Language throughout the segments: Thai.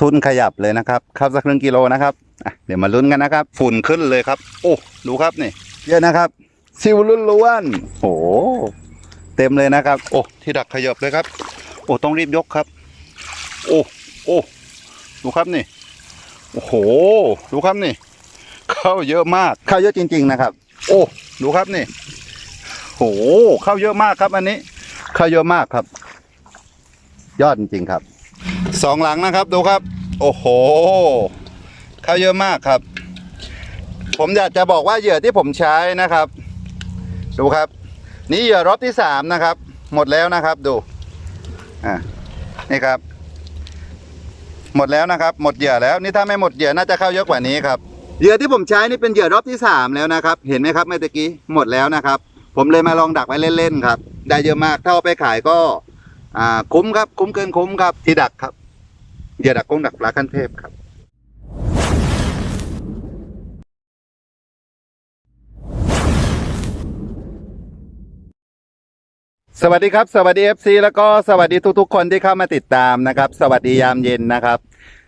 ทุนขยับเลยนะครับเข้าสักครึ่งกิโลนะครับอะเดี๋ยวมาลุ้นกันนะครับ ฝุ่นขึ้นเลยครับ โอ้ดูครับนี่เยอะนะครับซิวล้วนๆโอ้เต็มเลยนะครับ โอ้ที่ดักขยับเลยครับ โอ้ต้องรีบยกครับ โอ้โอ้ดูครับนี่โอ้โหดูครับนี่เข้าเยอะมากเข้าเยอะจริง ๆนะครับ โอ้ดูครับนี่โหเข้าเยอะมากครับ อันนี้เข้าเยอะมากครับ ยอดจริงๆครับ สองหลังนะครับดูครับ โอ้โหเข้าเยอะมากครับ ผมอยากจะบอกว่าเหยื่อที่ผมใช้นะครับ ดูครับ นี่เหยื่อรอบที่สามนะครับ หมดแล้วนะครับดูอ่านี่ครับ หมดแล้วนะครับ หมดเหยื่อแล้วนี่ถ้าไม่หมดเหยื่อน่าจะเข้าเยอะกว่านี้ครับเหยื่อที่ผมใช้นี่เป็นเหยื่อรอบที่สามแล้วนะครับ เห็นไหมครับเมื่อกี้หมดแล้วนะครับ ผมเลยมาลองดักไว้เล่นๆครับ ได้เยอะมากถ้าเอาไปขายก็อ่าคุ้มครับ คุ้มเกินคุ้มครับที่ดักครับ เหยื่อดักกุ้งดักปลาขั้นเทพครับสวัสดีครับ สวัสดี FC แล้วก็สวัสดีทุกๆ คนที่เข้ามาติดตามนะครับ สวัสดียามเย็นนะครับ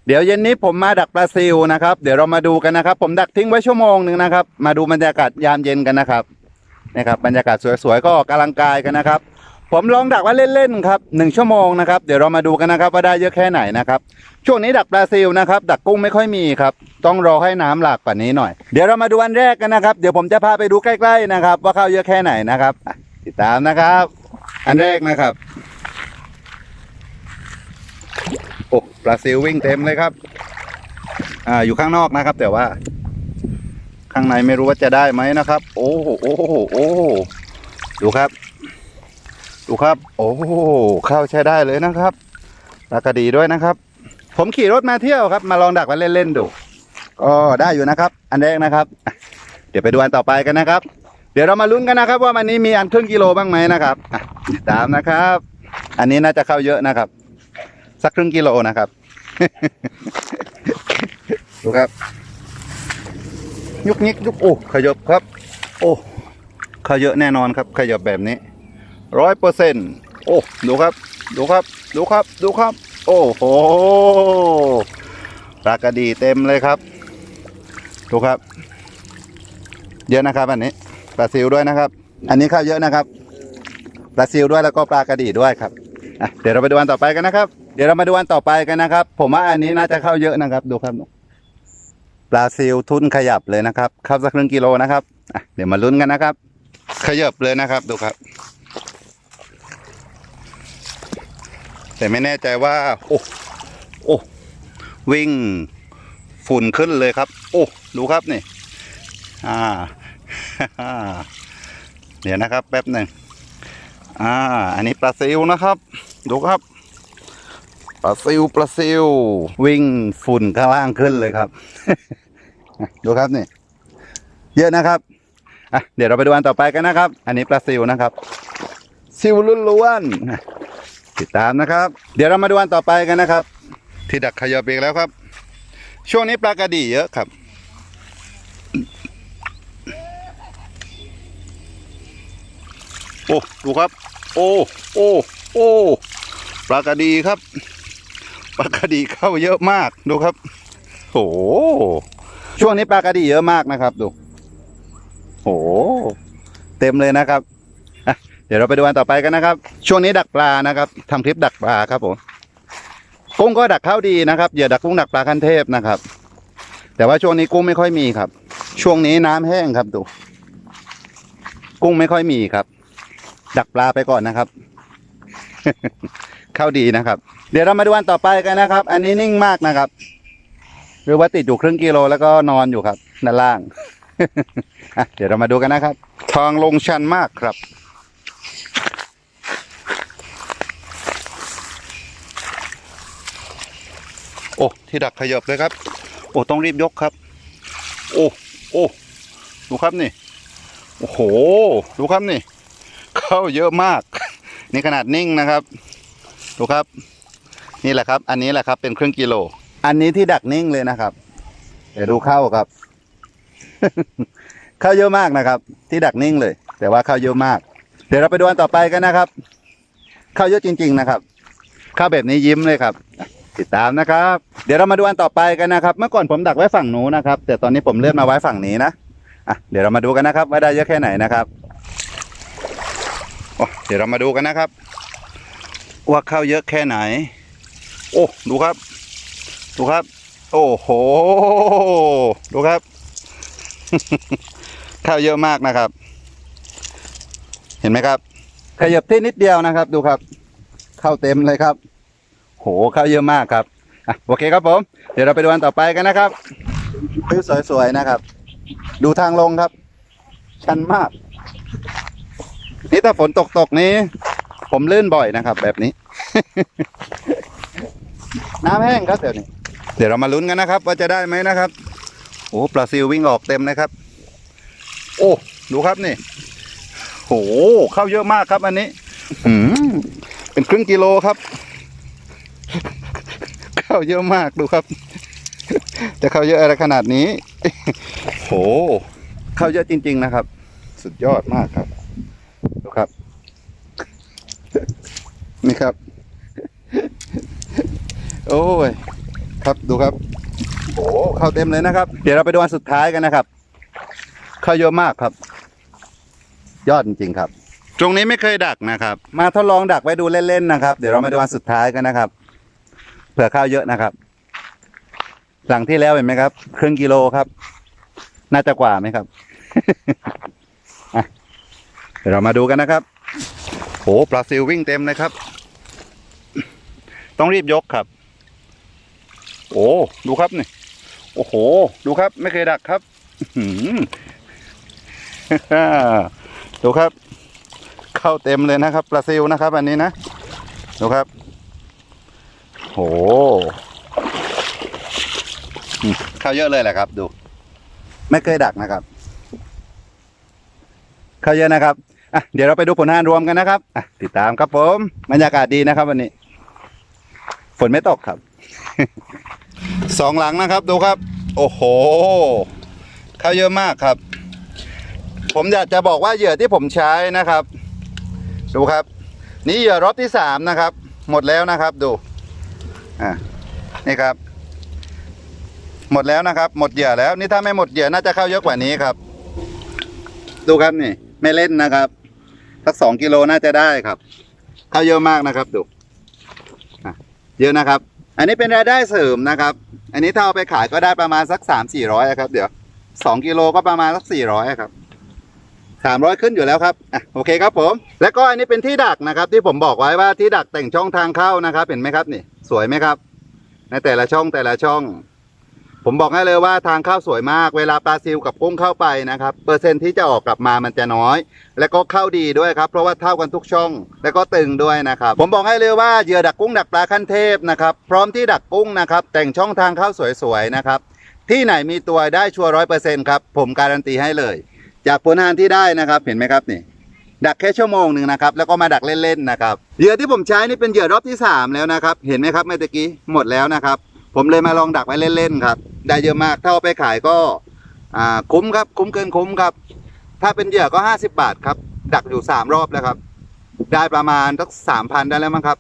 เดี๋ยวเย็นนี้ผมมาดักปลาซิวนะครับ เดี๋ยวเรามาดูกันนะครับ ผมดักทิ้งไว้ชั่วโมงหนึ่งนะครับ มาดูบรรยากาศยามเย็นกันนะครับนะครับบรรยากาศสวยๆก็ออกกำลังกายกันนะครับ ผมลองดักไว้เล่นๆครับหนึ่งชั่วโมงนะครับเดี๋ยวเรามาดูกันนะครับว่าได้เยอะแค่ไหนนะครับช่วงนี้ดักปลาซิวนะครับดักกุ้งไม่ค่อยมีครับต้องรอให้น้ำหลากกว่านี้หน่อย เดี๋ยวเรามาดูอันแรกกันนะครับ เดี๋ยวผมจะพาไปดูใกล้ๆนะครับ ว่าเข้าเยอะแค่ไหนนะครับติดตามนะครับ อันแรกนะครับโอ้ปลาซิลวิ่งเต็มเลยครับอ่าอยู่ข้างนอกนะครับ แต่ว่า ข้างในไม่รู้ว่าจะได้ไหมนะครับ โอ้โหโอ้โหโอ้โหดูครับ ดูครับ โอ้โหข้าวใช้ได้เลยนะครับปลากระดีด้วยนะครับ ผมขี่รถมาเที่ยวครับ มาลองดักมาเล่นๆดูก็ได้อยู่นะครับ อันแรกนะครับ เดี๋ยวไปดูอันต่อไปกันนะครับ เดี๋ยวเรามาลุ้นกันนะครับ ว่าวันนี้มีอันครึ่งกิโลบ้างไหมนะครับอะติดตามนะครับ อันนี้น่าจะเข้าเยอะนะครับ สักครึ่งกิโลนะครับดูครับ ยุกยิกยุกโอ้ขยบครับ โอ้ขยบแน่นอนครับ ขยบแบบนี้ ร้อยเปอร์เซ็นต์โอ้ ดูครับ ดูครับ ดูครับ ดูครับ โอ้โหปลากระดีเต็มเลยครับ ดูครับ เยอะนะครับอันนี้ ปลาซิวด้วยนะครับ อันนี้เข้าเยอะนะครับ ปลาซิวด้วยแล้วก็ปลากระดีด้วยครับเดี๋ยวเราไปดูอันต่อไปกันนะครับ เดี๋ยวเรามาดูอันต่อไปกันนะครับ ผมว่าอันนี้น่าจะเข้าเยอะนะครับ ดูครับปลาซิลทุนขยับเลยนะครับเข้าสักครึ่งกิโลนะครับเดี๋ยวมาลุ้นกันนะครับ ขยับเลยนะครับ ดูครับ แต่ไม่แน่ใจว่า โอ้โอ้วิ่งฝุ่นขึ้นเลยครับ โอ้ดูครับนี่อ่าเดี๋ยวนะครับ แป๊บหนึ่งอ่า อันนี้ปลาซิลนะครับ ดูครับปลาซิวปลาซิววิ่งฝุ่นข้างล่างขึ้นเลยครับ ดูครับนี่ เยอะนะครับอะเดี๋ยวเราไปดูอันต่อไปกันนะครับ อันนี้ปลาซิวนะครับซิวล้วนๆ ติดตามนะครับ เดี๋ยวเรามาดูอันต่อไปกันนะครับ ที่ดักขยับอีกแล้วครับ ช่วงนี้ปลากระดีเยอะครับ โอ้ดูครับ โอ้โอ้โอ้ปลากระดีครับปลากระดีเข้าเยอะมากดูครับโอ้ช่วงนี้ปลากระดีเยอะมากนะครับ ดูโอ้เต็มเลยนะครับ เดี๋ยวเราไปดูอันต่อไปกันนะครับ ช่วงนี้ดักปลานะครับทำคลิปดักปลาครับผมกุ้งก็ดักเข้าดีนะครับอย่าดักกุ้งดักปลาคันเทพนะครับ แต่ว่าช่วงนี้กุ้งไม่ค่อยมีครับ ช่วงนี้น้ำแห้งครับดูกุ้งไม่ค่อยมีครับ ดักปลาไปก่อนนะครับ เข้าดีนะครับ เดี๋ยวเรามาดูอันต่อไปกันนะครับ อันนี้นิ่งมากนะครับ หรือว่าติดอยู่ครึ่งกิโลแล้วก็นอนอยู่ครับด้านล่างเดี๋ยวเรามาดูกันนะครับทางลงชันมากครับ โอ้ ที่ดักขยับเลยครับ โอ้ ต้องรีบยกครับ โอ้ โอ้ ดูครับนี่ โอ้โห ดูครับนี่ เข้าเยอะมาก นี่ขนาดนิ่งนะครับ ดูครับ นี่แหละครับ อันนี้แหละครับ เป็นครึ่งกิโล อันนี้ที่ดักนิ่งเลยนะครับ เดี๋ยวดูเข้าครับ เข้าเยอะมากนะครับ ที่ดักนิ่งเลย แต่ว่าเข้าเยอะมาก เดี๋ยวเราไปดูอันต่อไปกันนะครับเข้าเยอะจริง ๆ นะครับเข้าแบบนี้ยิ้มเลยครับ ติดตามนะครับ เดี๋ยวเรามาดูอันต่อไปกันนะครับ เมื่อก่อนผมดักไว้ฝั่งนู้นนะครับ แต่ตอนนี้ผมเลื่อนมาไว้ฝั่งนี้นะอะเดี๋ยวเรามาดูกันนะครับ ว่าได้เยอะแค่ไหนนะครับโอ้เดี๋ยวเรามาดูกันนะครับ ว่าเข้าเยอะแค่ไหน โอ้ดูครับ ดูครับ โอ้โห ดูครับเข้าเยอะมากนะครับ เห็นไหมครับ ขยับที่นิดเดียวนะครับ ดูครับ เข้าเต็มเลยครับ โหเข้าเยอะมากครับอะโอเคครับผม เดี๋ยวเราไปดูอันต่อไปกันนะครับวิวสวยๆนะครับ ดูทางลงครับ ชันมาก นี่ถ้าฝนตกตกๆนี้ ผมลื่นบ่อยนะครับ แบบนี้ น้ำแห้งครับเดี๋ยวนี้ เดี๋ยวเรามาลุ้นกันนะครับ ว่าจะได้ไหมนะครับโอ้ปลาซิลวิ่งออกเต็มเลยครับ โอ้ ดูครับนี่ โหเข้าเยอะมากครับ อันนี้อืมเป็นครึ่งกิโลครับเข้าเยอะมากดูครับ จะเข้าเยอะอะไรขนาดนี้โหเข้าเยอะจริง ๆ นะครับ สุดยอดมากครับดูครับ นี่ครับ โอ้ยครับดูครับโอ้เข้าเต็มเลยนะครับ เดี๋ยวเราไปดูอันสุดท้ายกันนะครับเข้าเยอะมากครับ ยอดจริงๆครับ ตรงนี้ไม่เคยดักนะครับ มาทดลองดักไว้ดูเล่นๆนะครับ เดี๋ยวเรามาดูอันสุดท้ายกันนะครับ เผื่อข้าวเยอะนะครับ หลังที่แล้วเห็นไหมครับ ครึ่งกิโลครับ น่าจะกว่าไหมครับ อะเดี๋ยวเรามาดูกันนะครับโหปลาซิลวิ่งเต็มเลยครับ ต้องรีบยกครับ โอ้ดูครับนี่โอ้โห ดูครับ ไม่เคยดักครับ อื้อหือ ดูครับ เข้าเต็มเลยนะครับปลาซิลนะครับ อันนี้นะดูครับ โหอืมเข้าเยอะเลยแหละครับ ดู ไม่เคยดักนะครับ เข้าเยอะนะครับอะเดี๋ยวเราไปดูผลงานรวมกันนะครับอะติดตามครับผมบรรยากาศดีนะครับ วันนี้ ฝนไม่ตกครับสองหลังนะครับ ดูครับ โอ้โห เข้าเยอะมากครับ ผมอยากจะบอกว่าเหยื่อที่ผมใช้นะครับ ดูครับ นี่เหยื่อรอบที่สามนะครับ หมดแล้วนะครับดูอ่านี่ครับ หมดแล้วนะครับ หมดเหยื่อแล้ว นี่ถ้าไม่หมดเหยื่อน่าจะเข้าเยอะกว่านี้ครับ ดูครับนี่ ไม่เล่นนะครับสักสองกิโลน่าจะได้ครับ เข้าเยอะมากนะครับดูอะเยอะนะครับ อันนี้เป็นรายได้เสริมนะครับ อันนี้ถ้าเอาไปขายก็ได้ประมาณสักสามสี่ร้อยครับ เดี๋ยวสองกิโลก็ประมาณสักสี่ร้อยครับ สามร้อยขึ้นอยู่แล้วครับอะโอเคครับผม แล้วก็อันนี้เป็นที่ดักนะครับ ที่ผมบอกไว้ว่าที่ดักแต่งช่องทางเข้านะครับ เห็นไหมครับนี่ สวยไหมครับ ในแต่ละช่องแต่ละช่อง ผมบอกให้เลยว่าทางเข้าสวยมาก เวลาปลาซิลกับกุ้งเข้าไปนะครับ เปอร์เซ็นต์ที่จะออกกลับมามันจะน้อย แล้วก็เข้าดีด้วยครับ เพราะว่าเท่ากันทุกช่อง แล้วก็ตึงด้วยนะครับ ผมบอกให้เลยว่าเหยื่อดักกุ้งดักปลาขั้นเทพนะครับ พร้อมที่ดักกุ้งนะครับ แต่งช่องทางเข้าสวยๆนะครับ ที่ไหนมีตัวได้ชัวร้อยเปอร์เซ็นต์ครับ ผมการันตีให้เลย จากผลงานที่ได้นะครับเห็นไหมครับนี่ ดักแค่ชั่วโมงหนึ่งนะครับ แล้วก็มาดักเล่นๆนะครับเหยื่อที่ผมใช้นี่เป็นเหยื่อรอบที่สามแล้วนะครับ เห็นไหมครับเมื่อตะกี้หมดแล้วนะครับ ผมเลยมาลองดักไว้เล่นๆครับ ได้เยอะมากถ้าเอาไปขายก็อ่าคุ้มครับคุ้มเกินคุ้มครับ ถ้าเป็นเหยื่อก็ห้าสิบาทครับ ดักอยู่สามรอบแล้วครับ ได้ประมาณสักสามพันได้แล้วมั้งครับ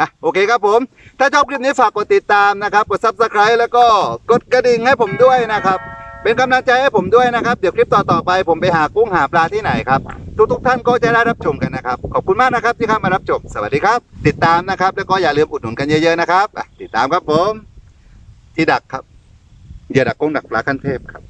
อะโอเคครับผม ถ้าชอบคลิปนี้ฝากกดติดตามนะครับ กด subscribe แล้วก็กดกระดิ่งให้ผมด้วยนะครับ เป็นกำลังใจให้ผมด้วยนะครับ เดี๋ยวคลิปต่อๆไป ผมไปหากุ้งหาปลาที่ไหนครับ ทุกๆท่านก็จะได้รับชมกันนะครับ ขอบคุณมากนะครับที่เข้ามารับชม สวัสดีครับ ติดตามนะครับ แล้วก็อย่าลืมอุดหนุนกันเยอะๆนะครับอะติดตามครับผม ที่ดักครับอย่าดักกุ้งดักปลาขั้นเทพครับ